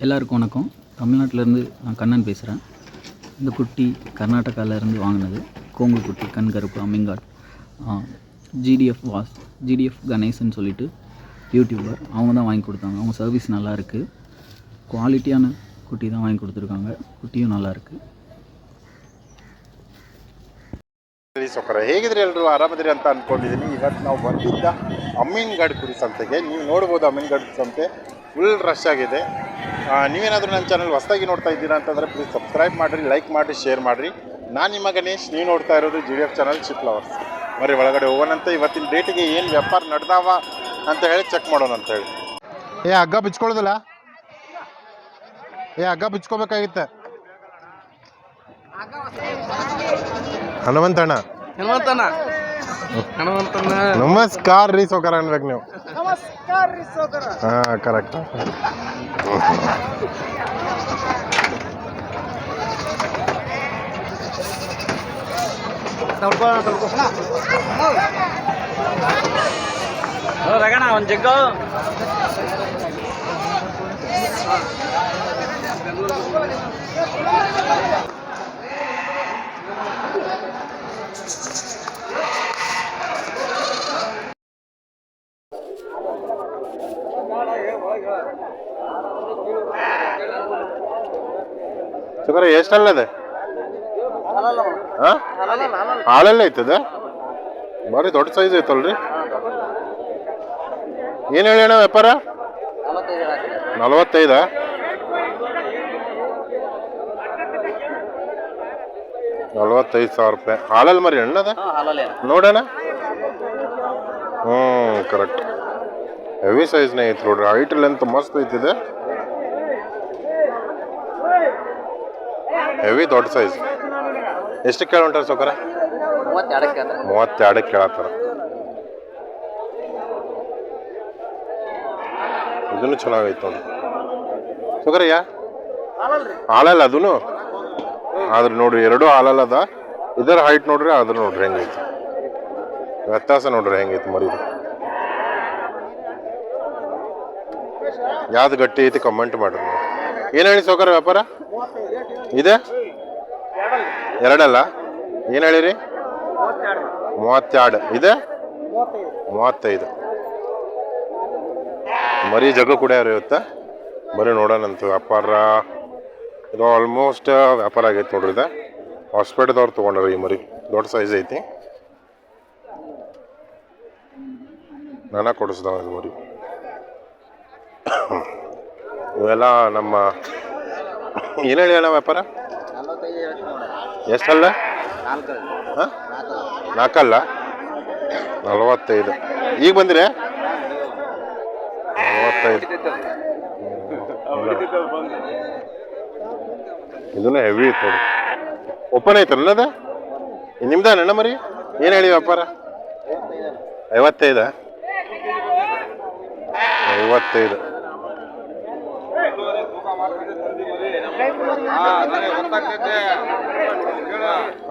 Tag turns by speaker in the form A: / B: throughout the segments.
A: எல்லாருக்கும் வணக்கம் தமிழ்நாட்டிலேருந்து நான் கண்ணன் பேசுகிறேன் இந்த குட்டி கர்நாடகாவிலேருந்து வாங்கினது கோங்கு குட்டி கண் கருப்பு அம்மிங்காட் ஜிடிஎஃப் வாஸ் ஜிடிஎஃப் கணேசன் சொல்லிட்டு யூடியூபர் அவங்க தான் வாங்கி கொடுத்தாங்க அவங்க சர்வீஸ் நல்லா இருக்குது குவாலிட்டியான குட்டி தான் வாங்கி கொடுத்துருக்காங்க குட்டியும் நல்லா இருக்குது
B: ಸರಿ ಸೊಕರ ಹೇಗಿದ್ರಿ ಎಲ್ಲರೂ ಆರಾಮದಿರಿ ಅಂತ ಅನ್ಕೊಂಡಿದ್ದೀನಿ ಇವತ್ತು ನಾವು ಬಂದಿದ್ದ ಅಮೀನ್ಗಢ್ ಕುರಿ ಸಂತೆಗೆ ನೀವು ನೋಡ್ಬೋದು ಅಮೀನ್ಗಢ್ ಸಂತೆ ಫುಲ್ ರಶ್ ಆಗಿದೆ ಆ, ನೀವೇನಾದರೂ ನನ್ನ ಚಾನಲ್ ಹೊಸದಾಗಿ ನೋಡ್ತಾ ಇದ್ದೀರಾ ಅಂತಂದರೆ ಪ್ಲೀಸ್ ಸಬ್ಸ್ಕ್ರೈಬ್ ಮಾಡಿರಿ ಲೈಕ್ ಮಾಡಿರಿ ಶೇರ್ ಮಾಡಿರಿ. ನಾನು ನಿಮ್ಮ ಗಣೇಶ್ ನೀವು ನೋಡ್ತಾ ಇರೋದು G D F channel sheep lovers ಬರೀ ಒಳಗಡೆ ಹೋಗೋಣಂತ. ಇವತ್ತಿನ ಡೇಟಿಗೆ ಏನು ವ್ಯಾಪಾರ ನಡೆದಾವ ಅಂತ ಹೇಳಿ ಚೆಕ್ ಮಾಡೋಣ ಅಂತ ಹೇಳಿ. ಏ ಹಗ್ಗ ಬಿಚ್ಕೊಳ್ಳೋದಿಲ್ಲ? ಏ ಹಗ್ಗ ಬಿಚ್ಕೋಬೇಕಾಗಿತ್ತೆ. ಹನುಮಂತಣ್ಣ.
C: ಹನುಮಂತಣ್ಣ.
B: ನಮಸ್ಕಾರ ರೀ ಸೋಕರ ಅನ್ಬೇಕು ನೀವು. ಹಾ ಕರೆಕ್ಟ್
C: ರಗಣ ಒಂದ್ ಜಗ್ಗ.
B: ಸುಗರ ಎಷ್ಟಲ್ಲ ಹಾ? ಹಾಲಲ್ಲೇ ಐತದ ಭಾರಿ ದೊಡ್ಡ ಸೈಜ್ ಐತಲ್ರಿ ಏನು ಹೇಳಿ ಅಣ್ಣ ವ್ಯಾಪಾರ? ನಲವತ್ತೈದ? ನಲವತ್ತೈದು ಸಾವಿರ ರೂಪಾಯಿ. ಹಾಲಲ್ಲಿ ಮರಿ ಅಣ್ಣದ ನೋಡೋಣ ಹ್ಞೂ ಕರೆಕ್ಟ್ ಹೆವಿ ಸೈಜ್ನೇ ಐತೆ ನೋಡ್ರಿ. ಹೈಟ್ ಲೆಂತ್ ಮಸ್ತ್ ಐತಿದೆ ಹೆವಿ ದೊಡ್ಡ ಸೈಜ್ ಎಷ್ಟು ಕೇಳ ಹೊಂಟಾರ ಸೌಕರ?
C: ಮೂವತ್ತೆರಡಕ್ಕೆ
B: ಕೇಳತ್ತಾರ. ಇದನ್ನು ಚೆನ್ನಾಗೈತೆ ನೋಡಿ. ಸೌಕರ ಯಾ ಹಾಲಲ್ಲ ಅದೂ ಆದ್ರೆ ನೋಡ್ರಿ ಎರಡು ಹಾಲಲ್ಲ ಅದ. ಇದರ ಹೈಟ್ ನೋಡ್ರಿ ಆದ್ರೆ ನೋಡ್ರಿ ಹೆಂಗೈತಿ. ವ್ಯತ್ಯಾಸ ನೋಡ್ರಿ ಹೆಂಗೈತಿ ಮರಿದು ಯಾವ್ದು ಗಟ್ಟಿ ಐತಿ ಕಮೆಂಟ್ ಮಾಡ್ರಿ. ಏನು ಹೇಳಿ ಸೌಕರ ವ್ಯಾಪಾರ? ಇದೆ? ಎರಡಲ್ಲ. ಏನು ಹೇಳಿರಿ? ಮೂವತ್ತೆರಡು. ಇದೆ? ಮೂವತ್ತೈದು. ಮರಿ ಜಗ ಕುಡಿಯಾರ ಇವತ್ತ ಬರೀ ನೋಡೋಣಂತು ವ್ಯಾಪಾರ. ಇದು ಆಲ್ಮೋಸ್ಟ್ ವ್ಯಾಪಾರ ಆಗೈತೆ ನೋಡ್ರಿ ಇದು. ಹಾಸ್ಪಿಟಲ್ದವ್ರು ತೊಗೊಂಡ್ರಿ ಈ ಮರಿ. ದೊಡ್ಡ ಸೈಜ್ ಐತಿ. ನಾನ ಕೊಡಿಸ್ದವ ಇದು ಮರಿ. ಇವೆಲ್ಲ ನಮ್ಮ ಏನು ಹೇಳಿ ಅಣ್ಣ ವ್ಯಾಪಾರ? ಎಷ್ಟಲ್ಲ? ಹಾಂ ನಾಲ್ಕಲ್ಲ? ನಲವತ್ತೈದು. ಈಗ ಬಂದಿರಿ? ನಲವತ್ತೈದು. ಇದನ್ನ ಹೆವಿ ಇತ್ತು ಓಪನ್ ಐತಲ್ಲ ನಿಮ್ದ ಅಣ್ಣ ಮರಿ? ಏನು ಹೇಳಿ ವ್ಯಾಪಾರ? ಐವತ್ತೈದ. ಐವತ್ತೈದು.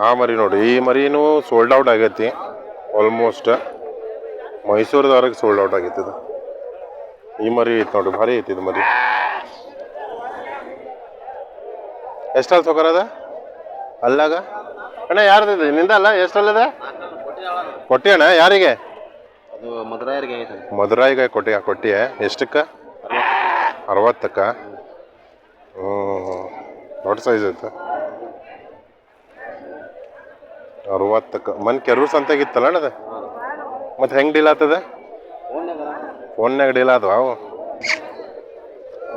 B: ಆ ಮರಿ ನೋಡಿ ಈ ಮರಿನೂ ಸೋಲ್ಡ್ ಔಟ್ ಆಗೈತಿ. ಆಲ್ಮೋಸ್ಟ್ ಮೈಸೂರದವ್ರಿಗೆ ಸೋಲ್ಡ್ ಔಟ್ ಆಗೈತಿ ಇದು. ಈ ಮರಿ ಐತಿ ನೋಡಿ ಭಾರಿ ಐತಿ ಇದು ಮರಿ. ಎಷ್ಟಲ್ಲಿ ತಗೋರದ ಅಲ್ಲಾಗ? ಅಣ್ಣ ಯಾರ್ದಿದೆ ನಿಂದ ಅಲ್ಲ? ಎಷ್ಟಲ್ಲದ ಕೊಟ್ಟಿ ಅಣ್ಣ ಯಾರಿಗೆ?
C: ಅದು ಮಧುರಾಯರಿಗೆ ಐತೆ.
B: ಮಧುರಾಯಿಗೆ ಕೊಟ್ಟಿ ಕೊಟ್ಟಿಯ? ಎಷ್ಟಕ್ಕೆ? ಅರವತ್ತಕ್ಕ? ಹ್ಞೂ ದೊಡ್ಡ ಸೈಜ್ ಐತೆ. ಅರವತ್ತಕ್ಕೆ ಮನ್ ಕೆರೂರು ಸಂತಾಗಿತ್ತಲ್ಲ ಅಣ್ಣದ? ಮತ್ತೆ ಹೆಂಗೆ ಡೀಲ್ ಆತದ ಫೋನ್ಯಾಗ ಡೀಲ್ ಆದವ ಅವು?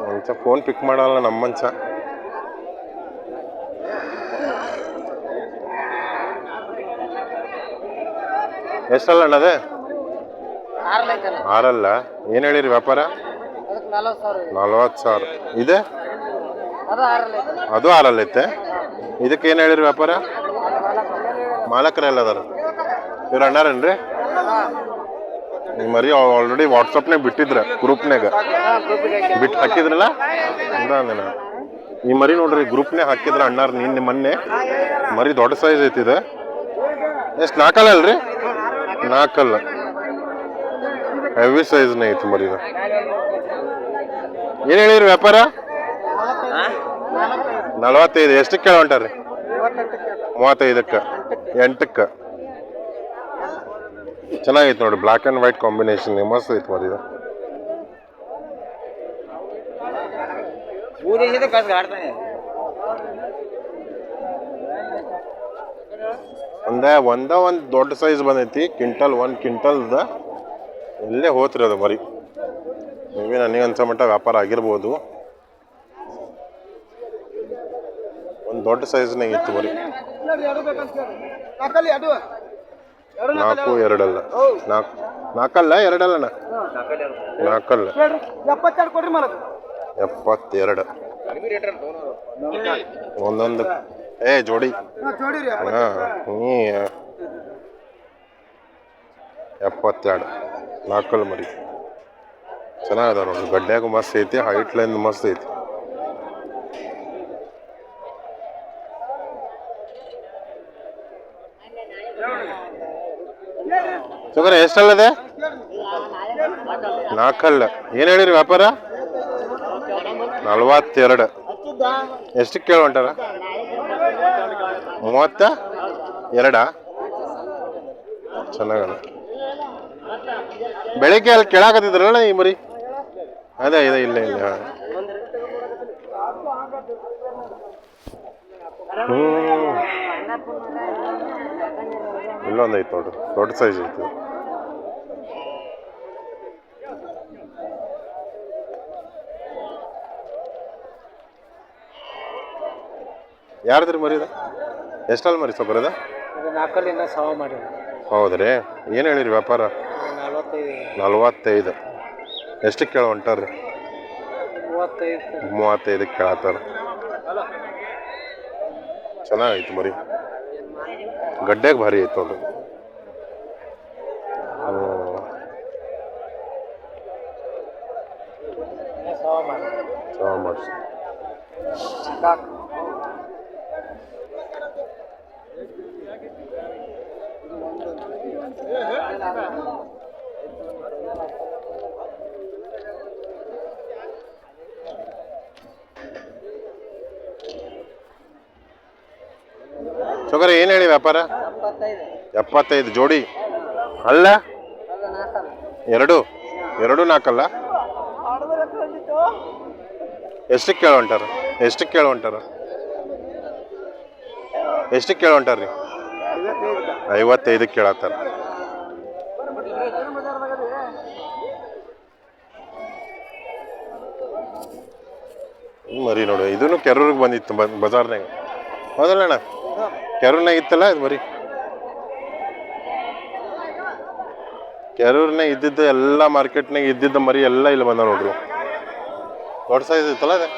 B: ಮಂಚ ಫೋನ್ ಪಿಕ್ ಮಾಡಲ್ಲ ನಮ್ಮ ಮಂಚ ಎಷ್ಟಲ್ಲ ಅಣ್ಣದ? ಆರಲ್ಲ ಏನು ಹೇಳಿರಿ ವ್ಯಾಪಾರ? ನಲ್ವತ್ತು ಸಾವಿರ. ಇದೆ? ಅದು ಹಾಲಲ್ಲೈತೆ. ಇದಕ್ಕೆ ಏನು ಹೇಳಿರಿ ವ್ಯಾಪಾರ? ಮಾಲಕರೆಲ್ಲ ಅದಾರ ಇವ್ರು ಅಣ್ಣಾರೇನ್ರಿ? ನೀವು ಮರಿ ಆಲ್ರೆಡಿ ವಾಟ್ಸಪ್ನಾಗ ಬಿಟ್ಟಿದ್ರ ಗ್ರೂಪ್ನಾಗ ಬಿಟ್ಟು ಹಾಕಿದ್ರಲ್ಲ? ಅಂದ ಈ ಮರಿ ನೋಡ್ರಿ ಗ್ರೂಪ್ನಾಗ ಹಾಕಿದ್ರ ಅಣ್ಣಾರ ನಿನ್ನೆ ಮೊನ್ನೆ. ಮರಿ ದೊಡ್ಡ ಸೈಜ್ ಐತಿದೆ ಎಷ್ಟು ನಾಲ್ಕಲ್ಲ ಅಲ್ರಿ? ನಾಲ್ಕಲ್ಲ ಹೆವಿ ಸೈಜ್ನೇ ಐತಿ ಮರಿ ಏನು ಹೇಳಿರಿ ವ್ಯಾಪಾರ? ನಲವತ್ತೈದು ಎಷ್ಟಕ್ಕೆ ಕೇಳ ಹೊಂಟಾರಿ ಮೂವತ್ತೈದಕ್ಕೆ. ಎಂಟಕ್ಕೆ. ಚೆನ್ನಾಗೈತೆ ನೋಡಿ ಬ್ಲ್ಯಾಕ್ ಆ್ಯಂಡ್ ವೈಟ್ ಕಾಂಬಿನೇಷನ್ ಮಸ್ತ್ ಐತೆ ಮರಿ ಇದು. ಒಂದೇ ಒಂದ ಒಂದು ದೊಡ್ಡ ಸೈಜ್ ಬಂದೈತಿ ಕ್ವಿಂಟಲ್ ಒಂದು ಕ್ವಿಂಟಲ್ದ ಇಲ್ಲೇ ಹೋತ್ರಿ ಅದು ಮರಿ. ಮೇಬಿ ನನಗೆ ಅನ್ಸೋ ಮಟ್ಟ ವ್ಯಾಪಾರ ಆಗಿರ್ಬೋದು. ದೊಡ್ಡ ಸೈಜ್ನಾಗ ಇತ್ತು ಮರಿ ನಾಲ್ಕು, ಎರಡಲ್ಲ. ನಾಲ್ಕು, ನಾಲ್ಕಲ್ಲ ಎರಡಲ್ಲಣ್ಣ ನಾಲ್ಕಲ್ಲ.
C: ಎಪ್ಪತ್ತೆರಡು. ಕೊಡ್ರಿ
B: ಎಪ್ಪತ್ತೆರಡು ಒಂದೊಂದು ಏ, ಜೋಡಿ. ಎಪ್ಪತ್ತೆರಡು. ನಾಲ್ಕಲ್ಲಿ ಮರಿ. ಚೆನ್ನಾಗದ ನೋಡಿ. ಗಡ್ಡ್ಯಾಗ ಮಸ್ತ್ ಐತಿ ಹೈಟ್ ಲೈನ್ ಮಸ್ತ್ ಐತಿ. ಸುಗರ ಎಷ್ಟಲ್ಲದೆ ನಾಲ್ಕಲ್ಲ ಏನು ಹೇಳಿರಿ ವ್ಯಾಪಾರ? ನಲ್ವತ್ತೆರಡು. ಎಷ್ಟಕ್ಕೆ ಕೇಳಿ ಹೊಂಟಾರ ಮೂವತ್ತ ಎರಡಾ. ಚೆನ್ನಾಗಲ್ಲ ಬೆಳಿಗ್ಗೆ ಅಲ್ಲಿ ಕೇಳಾಕತ್ತಿದ್ರಲ್ಲ ಈ ಮರಿ? ಅದೇ, ಇದೆ, ಇಲ್ಲ ಇಲ್ಲ ಹ್ಮ್. ಇಲ್ಲೊಂದು ಐತೆ ನೋಡ್ರಿ ದೊಡ್ಡ ಸೈಜ್ ಐತಿ. ಯಾರ್ದ್ರಿ ಮರಿದ? ಎಷ್ಟಲ್ಲಿ ಮರಿ ಸೊಬ್ಬರದ
C: ನಾಲ್ಕಲ್ಲಿಂದ ಸಾವ ಮಾಡಿ
B: ಹೌದ್ರಿ? ಏನು ಹೇಳಿರಿ ವ್ಯಾಪಾರ?
C: ನಲ್ವತ್ತೈದು.
B: ನಲ್ವತ್ತೈದು. ಎಷ್ಟಕ್ಕೆ ಕೇಳ ಹೊಂಟಾರ್ರಿ?
C: ಮೂವತ್ತೈದು.
B: ಮೂವತ್ತೈದಕ್ಕೆ ಕೇಳತ್ತಾರ. ಚೆನ್ನಾಗೈತಿ ಮರಿ ಗಡ್ಡೆಗೆ ಭಾರಿ ಐತೆ ನೋಡ್ರಿ ಹ್ಮ್.
C: ಸಾವ ಮಾಡಿ
B: ಚೆನ್ನಾಗಿ ಮಾಡಿಸಿ ಚೊಗರ ಏನು ಹೇಳಿ ವ್ಯಾಪಾರ? ಎಪ್ಪತ್ತೈದು ಜೋಡಿ. ಅಲ್ಲ? ಎರಡು? ಎರಡು ನಾಲ್ಕಲ್ಲ? ಎಷ್ಟಕ್ಕೆ ಕೇಳ ಎಷ್ಟಕ್ಕೆ ಕೇಳ ಹೊಂಟಾರ ಎಷ್ಟಕ್ಕೆ ಕೇಳ ಹೊಂಟಾರ್ರಿ ಐವತ್ತೈದಕ್ಕೆ ಕೇಳತ್ತಾರ. ಮರಿ ನೋಡು, ಇದನ್ನು ಕೆರೂರಿಗೆ ಬಂದಿತ್ತು ಬಜಾರ್ನಾಗ. ಹೌದಲ್ಲಣ್ಣ ಕೆರೂರ್ನಾಗ ಇದು ಮರಿ ಕೆರೂರ್ನಾಗ ಇದ್ದಿದ್ದು ಎಲ್ಲ ಮಾರ್ಕೆಟ್ನಾಗ ಇದ್ದಿದ್ದ ಮರಿ ಎಲ್ಲ ಇಲ್ಲಿ ಬಂದ ನೋಡ್ರಿ. ದೊಡ್ಡ ಸೈಜ್ ಇತ್ತಲ್ಲ ಅದೇ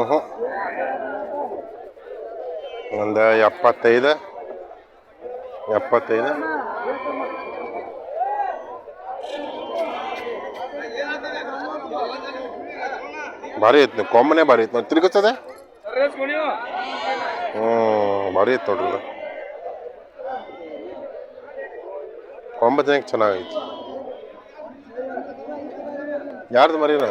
B: ಹ್ಞೂ ಒಂದು ಎಪ್ಪತ್ತೈದು. ಎಪ್ಪತ್ತೈದು. ಭಾರಿ ಐತಿ ಕೊಮ್ಮನೆ ಭಾರಿ ಐತ್ ನೋಡಿ ತಿರುಗುತ್ತದೆ? ಹ್ಞೂ ಭಾರಿ ಐತೆ ನೋಡ್ರಿ. ಕೊಂಬ ಜನಕ್ಕೆ ಚೆನ್ನಾಗೈತಿ. ಯಾರ್ದು ಮರಿನ?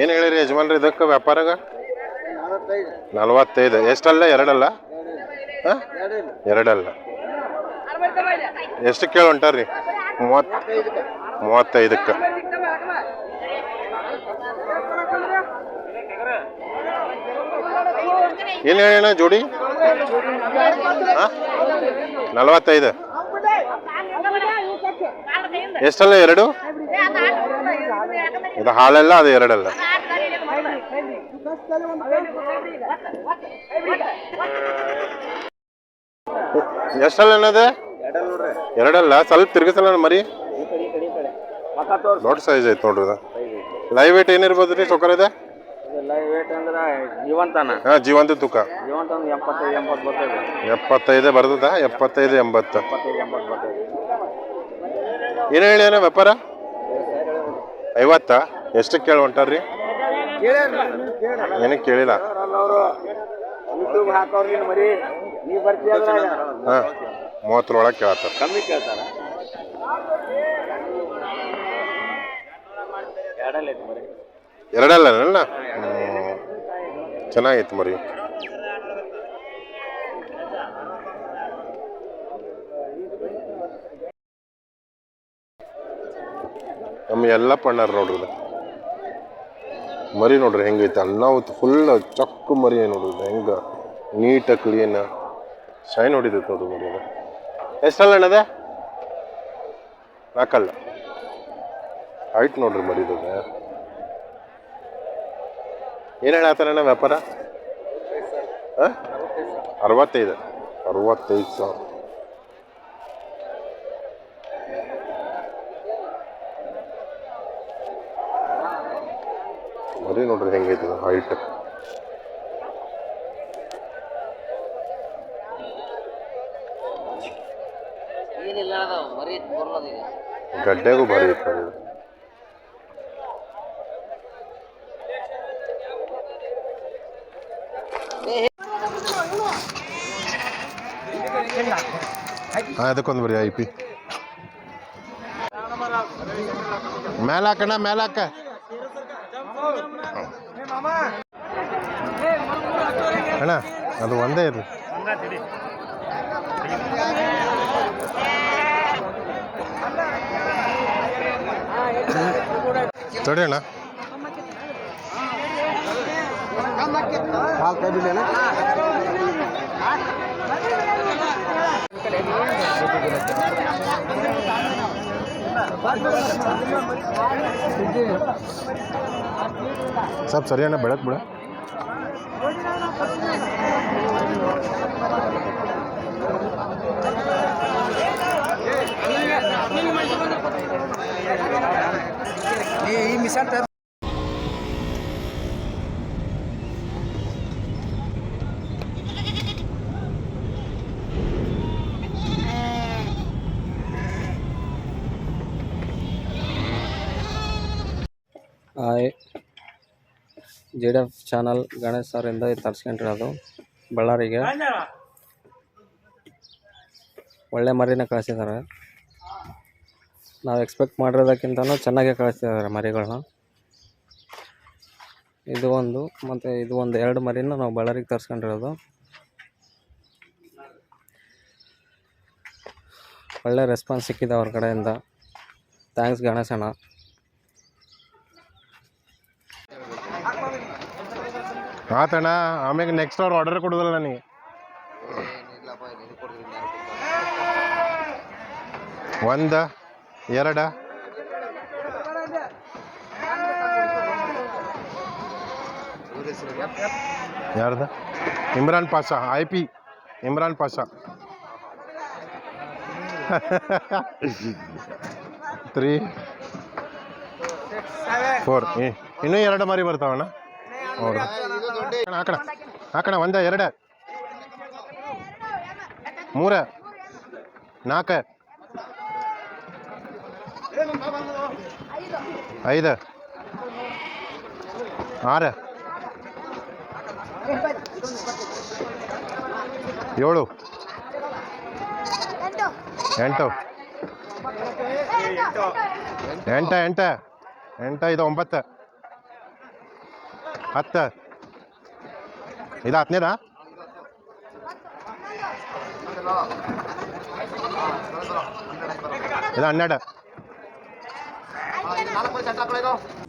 B: ಏನು ಹೇಳಿರಿ ಯಜಮಾನ್ರಿ ಇದಕ್ಕೆ ವ್ಯಾಪಾರಾಗ? ನಲವತ್ತೈದು. ಎಷ್ಟಲ್ಲ? ಎರಡಲ್ಲ? ಹಾಂ? ಎರಡಲ್ಲ. ಎಷ್ಟು ಕೇಳಿ ಹೊಂಟಾರ್ರಿ ಮೂವತ್ತು, ಮೂವತ್ತೈದಕ್ಕೆ. ಏನು ಹೇಳೋಣ ಜೋಡಿ? ಹಾಂ ನಲವತ್ತೈದು. ಎಷ್ಟಲ್ಲ? ಎರಡು? ಇದು ಹಾಳೆಲ್ಲ ಅದು ಎರಡಲ್ಲ. ಎಷ್ಟಲ್ಲ ಅನ್ನೋದು ಎರಡಲ್ಲ ಸ್ವಲ್ಪ ತಿರ್ಗಿಸಲ್ಲ ಮರಿ. ದೊಡ್ಡ ಸೈಜ್ ಐತೆ. ನೋಡ್ರಿ ಲೈವ್ ವೇಟ್ ಏನಿರ್ಬೋದು ರೀ ಸೊಕರ್ ಇದೆ? ಹಾಂ ಜೀವಂತ ತೂಕ.
C: ಎಪ್ಪತ್ತೈದು ಬರ್ತದೆ
B: ಎಪ್ಪತ್ತೈದು ಎಂಬತ್ತು. ಏನು ಹೇಳಿ ಏನೋ ವ್ಯಾಪಾರ? ಐವತ್ತಾ? ಎಷ್ಟು ಕೇಳಿ ಹೊಂಟಾರ್ರಿ? ಏನಕ್ಕೆ ಕೇಳಿಲ್ಲ. ಹಾಂ. ಮೂವತ್ತರೊಳಗೆ ಕೇಳತ್ತಾರ
C: ಕಮ್ಮಿ ಕೇಳ್ತಾರ? ಎರಡಲ್ಲ ಐತಿ ಮರಿ.
B: ಎರಡಲ್ಲ ಚೆನ್ನಾಗೈತೆ ಮರಿ. ನಮ್ಮ ಎಲ್ಲ ಪಣ್ಣಾರ ನೋಡ್ರಿ. ಮರಿ ನೋಡ್ರಿ ಹೆಂಗೈತೆ. ಅನ್ನಾವತ್ತು ಫುಲ್ ಚಕ್ಕು ಮರಿ ನೋಡ್ರಿ ಹೆಂಗೆ ನೀಟಾಗಿ ಕ್ಲೀನ್ ಶೈನ್ ಹೊಡಿತೈತೆ ನೋಡ್ರಿ ಮರಿ ಅದು ಎಷ್ಟಲ್ಲ ಅಣ್ಣದೆ ನಾಲ್ಕಲ್ಲ ಹೈಟ್ ನೋಡ್ರಿ ಮರಿದು ಏನು ಹೇಳತ್ತಾರಣ್ಣ ವ್ಯಾಪಾರ? ಹಾಂ? ಅರವತ್ತೈದು. ಅರವತ್ತೈದು ಸಾವಿರ ಮರಿ ನೋಡ್ರಿ ಹೆಂಗೈತೆ ಹೈಟ್
C: ಏನಿಲ್ಲ ಮರಿ ಬರೋದು ಈಗ
B: ಗಡ್ಡೆಗೂ ಬರೀ ಇರ್ತದೆ ಅದಕ್ಕೊಂದು ಬರೀ, ಐ ಪಿ. ಮೇಲೆ ಹಾಕಣ್ಣ ಮೇಲೆ ಹಾಕ ಅಣ್ಣ, ಅದು ಒಂದೇ ಇರಲಿ ತಡಿ ಅಣ್ಣ. ಸ್ವಲ್ಪ ಸರಿ ಅಣ್ಣ ಬೆಳಕ್ ಬಿಡ.
C: Mission hi J D F channel Ganesh ಸರಿಂದ ತರ್ಸ್ಕೊಂಡಿರೋದು ಬಳ್ಳಾರಿಗೆ ಒಳ್ಳೆ ಮರಿನ ಕಳಿಸಿದ್ದಾರೆ. ನಾವು ಎಕ್ಸ್ಪೆಕ್ಟ್ ಮಾಡಿರೋದಕ್ಕಿಂತನೂ ಚೆನ್ನಾಗೇ ಕಳಿಸ್ತಿದ್ದಾರೆ ಮರಿಗಳನ್ನ ಇದು ಒಂದು ಮತ್ತು ಇದು ಒಂದು ಎರಡು ಮರಿನ ನಾವು ಬಳ್ಳಾರಿಗೆ ತರಿಸ್ಕೊಂಡಿರೋದು. ಒಳ್ಳೆ ರೆಸ್ಪಾನ್ಸ್ ಸಿಕ್ಕಿದೆ ಅವ್ರ ಕಡೆಯಿಂದ. ಥ್ಯಾಂಕ್ಸ್ ಗಣೇಶಣ್ಣ ಅಣ್ಣ.
B: ಆತಣ್ಣ ಆಮೇಲೆ ನೆಕ್ಸ್ಟ್ ಅವ್ರು ಆರ್ಡರ್ ಕೊಡೋದಲ್ಲ ನನಗೆ. ಒಂದ. ಎರಡ. ಯಾರ್ದ? Imran Pasha I P Imran Pasha. Three four ಇನ್ನೂ ಎರಡು ಮರಿ ಬರ್ತಾವಣ್ಣ? ಹೌದು? ಹಾಕಣ. ಹಾಕಣ, ಒಂದ, ಎರಡ. ಮೂರ, ನಾಲ್ಕ. ಐದು. ಆರು. ಏಳು. ಎಂಟು. ಎಂಟ ಎಂಟ. ಎಂಟ ಇದು ಒಂಬತ್ತು. ಹತ್ತು. ಇದು ಹತ್ತನೇದಾ? ಇದು ಹನ್ನೆರಡು. 好了，拿了 mo, isang?